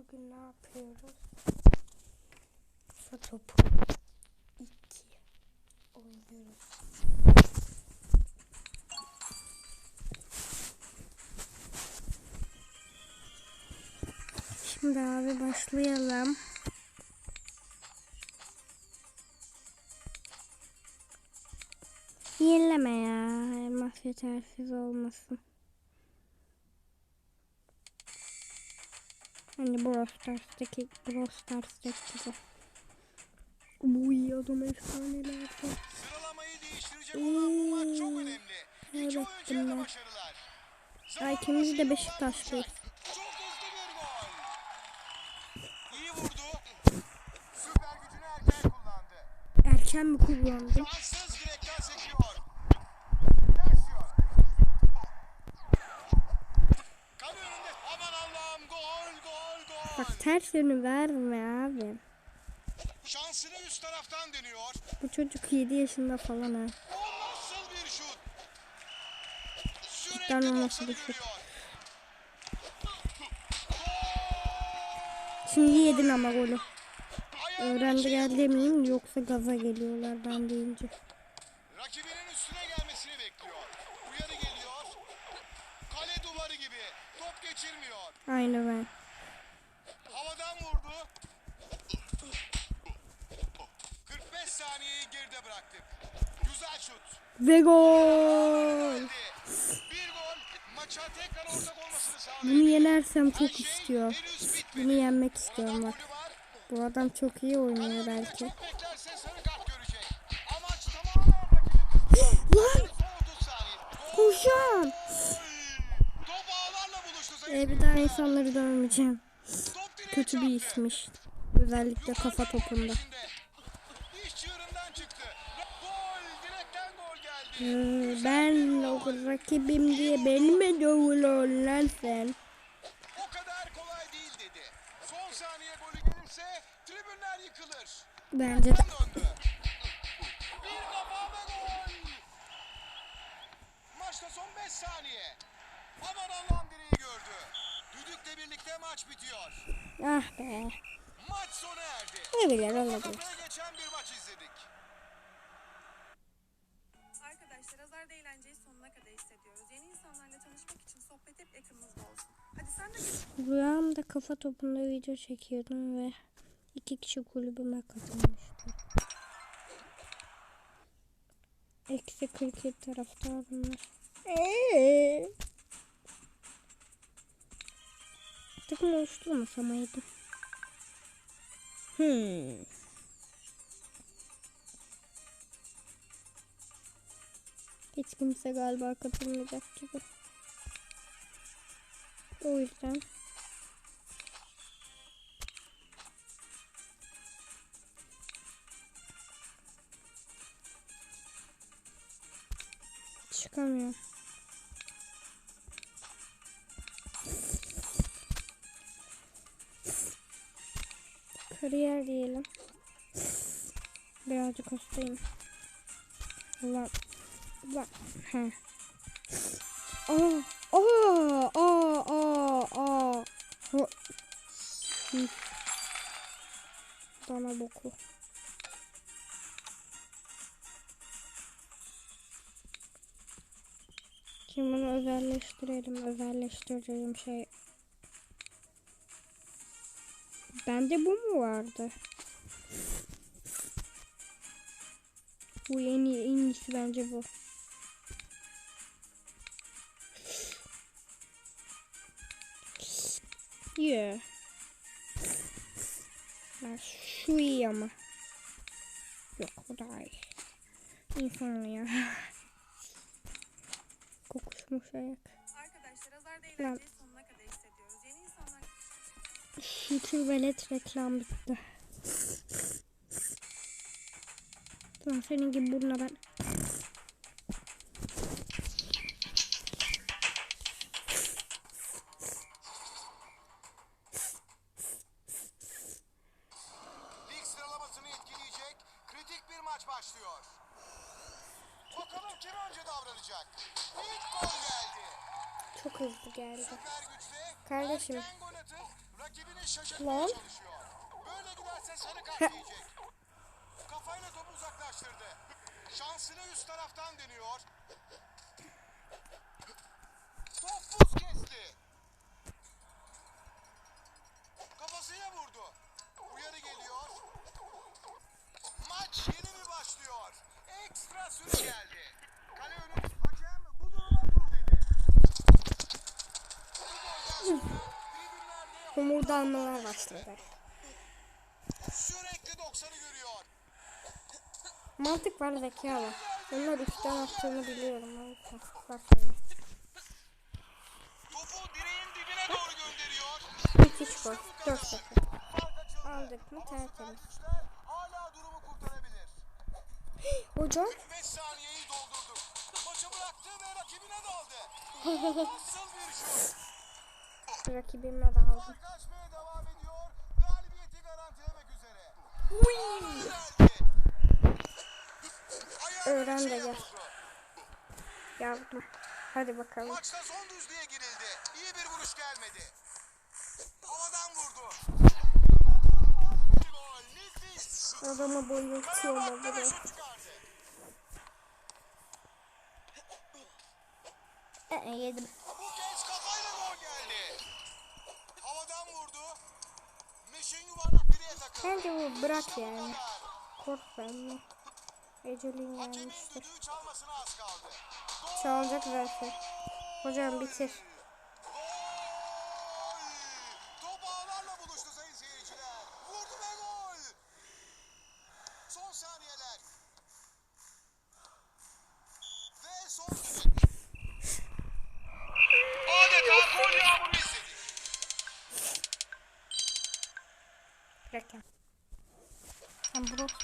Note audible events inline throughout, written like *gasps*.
Bugün ne yapıyoruz? Kafa topu 2 oynuyoruz. Şimdi abi başlayalım. Yenileme ya. Elmas yetersiz olmasın. Hani Brawl Stars'taki Brawl Stars'taki gibi. Uy adam efsaneler. Sıralamayı değiştirecek olan bu maç çok önemli. İki oyuncuya da başarılar. Ay, ikimiz de Beşiktaşlıyız. Çok hızlı bir gol. İyi vurdu. Süper gücünü erken kullandı. Erken mi kullandım? Şanssız direkten sekiyor. Versiyon. Kale önünde. Aman Allah'ım gol gol ters yönü verme abi. Şansını üst taraftan dönüyor. Bu çocuk 7 yaşında falan ha. O nasıl bir şut? Sürekli Cidden o nasıl 90'ı bir şut? Şimdi yedin ama golü. Öğrendi gel demeyeyim yoksa gaza geliyorlar ben deyince. Rakibinin üstüne gelmesini bekliyor. Uyarı geliyor. Kale duvarı gibi. Top geçirmiyor. Aynı ben. Havadan vurdu. 45 saniyeyi geride bıraktık. Güzel şut. Ve gol. Bir gol maça tekrar ortak olmasını sağladı. Bunu yenersem çok şey istiyor. Bunu yenmek istiyorum bak. Bu adam çok iyi oynuyor belki. *gasps* Lan Son 30 saniye. Gol. koşan. Ee, bir daha insanları dövmeyeceğim. Kötü bir ismiş. Özellikle kafa topunda. Ee, ben o rakibim diye beni mi dövüyorsun lan sen? O kadar kolay değil dedi. Son saniye golü gelirse tribünler yıkılır. Bence de. Bir kafa ve gol. Maçta son 5 saniye. Aman Allah'ım direği gördü. Düdükle birlikte maç bitiyor. Ah be. Maç sona erdi. Ne olabilir. kafaya geçen bir maç izledik. Arkadaşlar azarda eğlenceyi sonuna kadar hissediyoruz. Yeni insanlarla tanışmak için sohbet hep yakınımızda olsun. Hadi sen de. Rüyamda kafa topunda video çekiyordum ve iki kişi kulübüme katılmıştı. Eksi 47 taraftarım var. Eee. Takım oluşturmasam aydı. Hmm. Hiç kimse galiba katılmayacak gibi. O yüzden çıkamıyorum. Kariyer diyelim. Birazcık hastayım. Ulan. Ulan. He. Aa. Aa. Aa. Aa. Aa. Dana boku. Şimdi bunu özelleştirelim. Özelleştireceğim şey. Bende bu mu vardı? Bu en iyi, en iyisi bence bu. Yeah. Ben şu iyi ama. Yok o daha iyi. İnsan ya. *laughs* Kokuşmuş ayak. Arkadaşlar azarda eğlenceyi Şükür velet reklam bitti. Tamam senin gibi burnuna ben. Başlıyor. Bakalım kim önce davranacak. İlk gol geldi. Çok hızlı geldi. Kardeşim. Rakibini şaşırtmaya Lan. çalışıyor. Böyle giderse sarı kart yiyecek. Kafayla topu uzaklaştırdı. Şansını üst taraftan deniyor. Top buz kesti. Kafasıyla vurdu. Uyarı geliyor. Maç yeni mi başlıyor? Ekstra süre geldi. Kale önü hakem bu duruma dur dedi. Bu golden sonra Homurdanmalar başladı. sürekli 90'ı görüyor. Mantık var zeka var. Onlar üstten attığını biliyorum. Bak şimdi. Topu direğin dibine doğru gönderiyor. Müthiş gol. 4-0. Fark açıldı. Aldık mı tertemiz. hala durumu kurtarabilir. *gasps* Hocam 5 saniyeyi doldurduk. Maçı bıraktı ve rakibine daldı. *laughs* Nasıl bir şut? Rakibime de aldım. Öğren de gel. Yapma. Hadi bakalım. Maçta son düzlüğe girildi. İyi bir vuruş gelmedi. Havadan vurdu. Bir gol. Nefis. Adamı bir buraya? Ee, yedim. Bence bu bırak yani. Kork benimle. Ecelin Hakemin gelmişti. düdüğü çalmasına az kaldı. Gol! Çalacak zaten. Hocam bitir. Gol! Top ağlarla buluştu sayın seyirciler. Vurdu ve gol. Son saniyeler. Ve son düdük. Adeta gol yağmuru izledik. Reklam.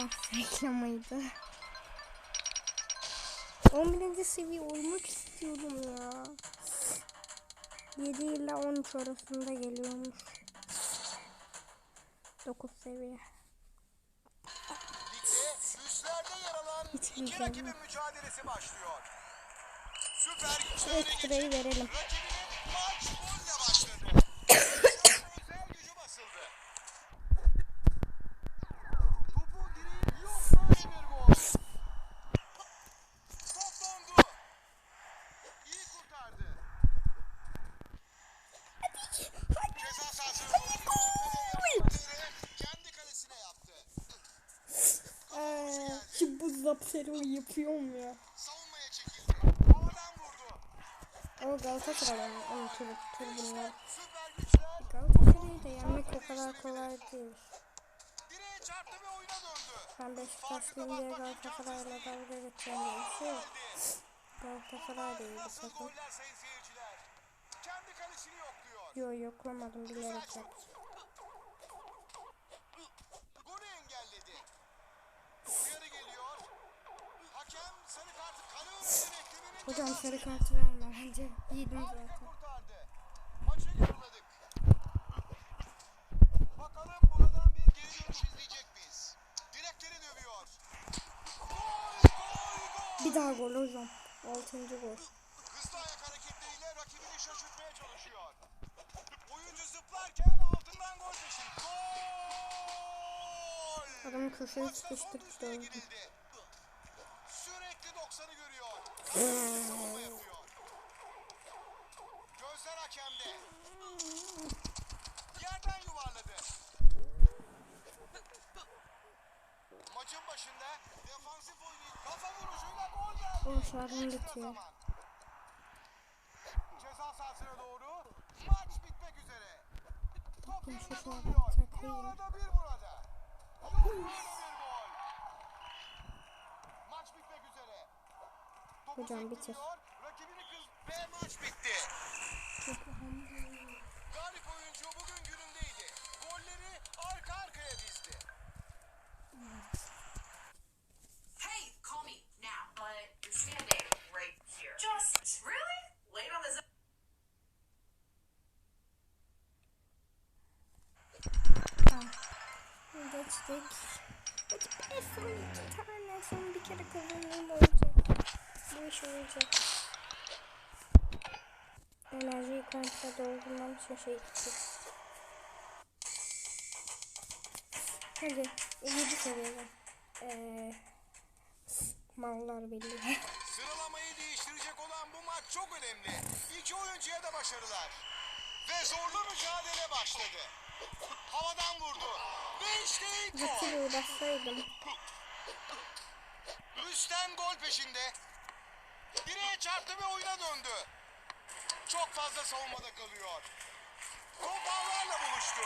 Brock'tan reklamıydı. 11. seviye olmak istiyorum ya. 7 ile 13 arasında geliyormuş. 9 seviye. Hiç iki rakibin mücadelesi başlıyor. Süper geçip verelim. rakibinin maç golle başladı. *coughs* Özel gücü basıldı. Topu direğin yok böyle bir gol. Top dondu. İyi kurtardı. Ceza sahasına doğru kendi kalesine yaptı. Eee, bu zapseri yapıyorum ya. Galatasaray'ın onun türü tribünler. Süper güçler Galatasaray'ı da yenmek o kadar kolay değil. Ben Beşiktaşlıyım diye Galatasaray'la dalga geçeceğim diye bir şey yok. Galatasaray bir Nasıl takım. goller sayın seyirciler. Kendi kalesini yokluyor. Yo yoklamadım bilerek yaptım. Golü engelledi. Uyarı geliyor. Hakem sarı kartı kale önünde beklemenin Hocam sarı kartı verme bence. Yedim zaten. bir daha gol hocam. Altıncı gol. Hızlı ayak hareketleriyle rakibini şaşırtmaya çalışıyor. Oyuncu zıplarken altından gol peşinde. Gol! Adamı köşeye Maçta son sıkıştırıp düzlüğe dövdü. girildi. Sürekli 90'ı görüyor. Savunma yapıyor. Gözler hakemde. Yerden yuvarladı. Maçın başında defansif oyunu kafa vuruşuyla gol geldi. Vuruşlarım Ekstra bitiyor. Ceza sahasına doğru maç bitmek üzere. Top yerine dönüyor. Bir orada bir burada. Yok böyle bir gol. Maç bitmek üzere. Topu Hocam bitir. Rakibini kız ve maç bitti. Galip oyuncu bugün günündeydi. Golleri arka arkaya dizdi. Hey, call me now. But you're standing right here. Just really? Late on the zone. Geçtik. Hadi son iki tane son bir kere kazanayım olacak. Bu iş olacak. Enerjiyi komple doldurmam için şey gidecek. Hadi 7 seviyede. Ee, mallar belli. Sıralamayı değiştirecek olan bu maç çok önemli. İki oyuncuya da başarılar. Ve zorlu mücadele başladı. Havadan vurdu. Ve işte ilk gol. Üstten gol peşinde. Direğe çarptı ve oyuna döndü. Çok fazla savunmada kalıyor. Top ağlarla buluştu.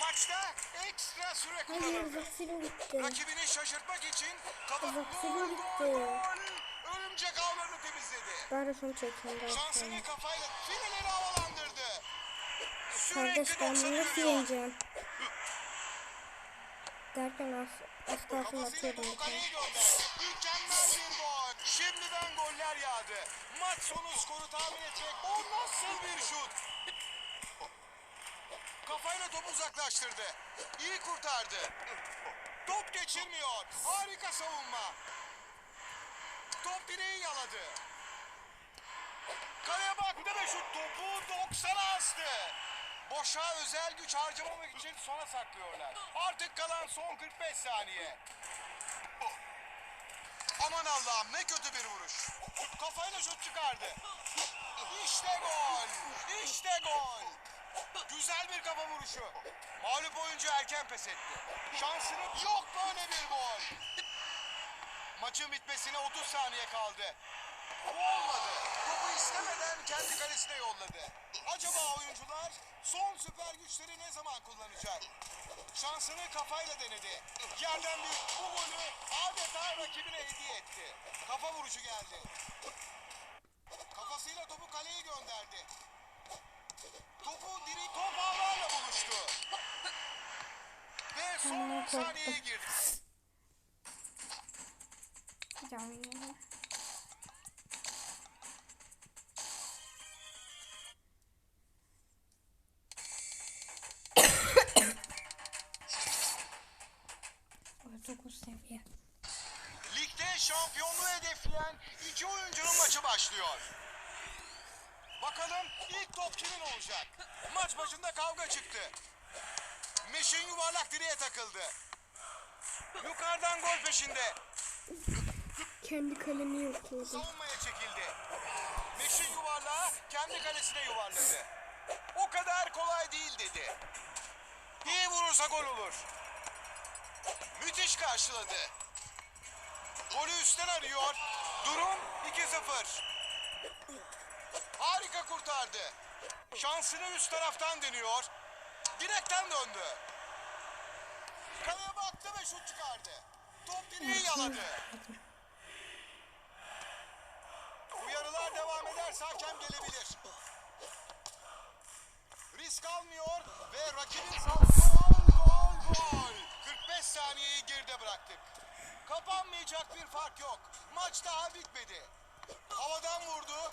Maçta ekstra süre kullanıldı. Rakibini şaşırtmak için kafa gol gol. Örümcek ağlarını temizledi. Bari son çekeyim. Şansını kafayla fileleri havalandırdı. Kardeş ben 90 bunu nasıl yürüyor. yeneceğim? Derken az, az kalsın Kafasıyla atıyordum topu kaleye gönderdi. Goller yağdı. Maç sonu skoru tahmin etmek. O nasıl bir şut? Kafayla topu uzaklaştırdı. İyi kurtardı. Top geçirmiyor. Harika savunma. Top direği yaladı. Kaleye baktı ve şut topu 90'a astı. Boşa özel güç harcamamak için sona saklıyorlar. Artık kalan son 45 saniye. Aman Allah'ım ne kötü bir vuruş. Kafayla şut çıkardı. İşte gol. İşte gol. Güzel bir kafa vuruşu. Mağlup oyuncu erken pes etti. Şansını yok böyle bir gol. Maçın bitmesine 30 saniye kaldı. Bu olmadı. Topu istemeden kendi kalesine yolladı. Acaba oyuncular son süper güçleri ne zaman kullanacak? Şansını kafayla denedi. Yerden bir bu golü adeta rakibine hediye etti. Kafa vuruşu geldi. Kafasıyla topu kaleye gönderdi. Topu diri top ağlarla buluştu. Ve son 10 korktum. saniyeye girdi. Canım. Hedefleyen iki oyuncunun maçı başlıyor. Bakalım ilk top kimin olacak? Maç başında kavga çıktı. Meşin yuvarlak direğe takıldı. Yukarıdan gol peşinde. Kendi kalemi yokluyordu. Savunmaya çekildi. Meşin yuvarlağı kendi kalesine yuvarladı. O kadar kolay değil dedi. İyi vurursa gol olur. Müthiş karşıladı. Golü üstten arıyor. Durum 2-0. Harika kurtardı. Şansını üst taraftan deniyor. Direkten döndü. Kaleye baktı ve şut çıkardı. Top direği yaladı. Uyarılar devam ederse hakem gelebilir. Risk almıyor ve rakibin sağ gol gol gol. 45 saniyeyi geride bıraktık. Kapanmayacak bir fark yok. Maç daha bitmedi. Havadan vurdu.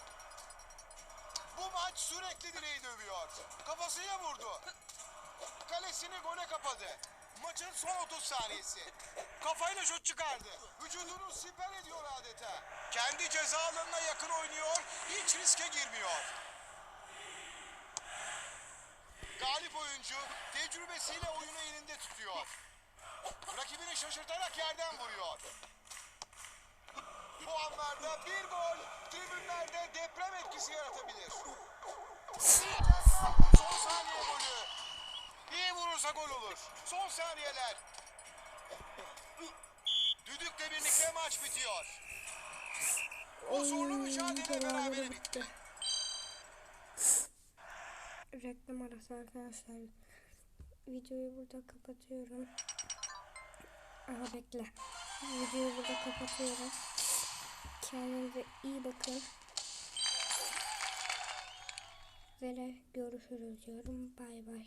Bu maç sürekli direği dövüyor. Kafasıyla vurdu. Kalesini gole kapadı. Maçın son 30 saniyesi. Kafayla şut çıkardı. Vücudunu siper ediyor adeta. Kendi ceza alanına yakın oynuyor. Hiç riske girmiyor. Galip oyuncu tecrübesiyle oyunu elinde tutuyor. Rakibini şaşırtarak yerden vuruyor. Bu anlarda bir gol tribünlerde deprem etkisi yaratabilir. Son saniye golü. İyi vurursa gol olur. Son saniyeler. Düdükle birlikte maç bitiyor. O zorlu mücadele Berabere bitti. Reklam arası arkadaşlar. Videoyu burada kapatıyorum. Aha bekle. Videoyu burada kapatıyorum. Kendinize iyi bakın. Ve görüşürüz diyorum. Bay bay.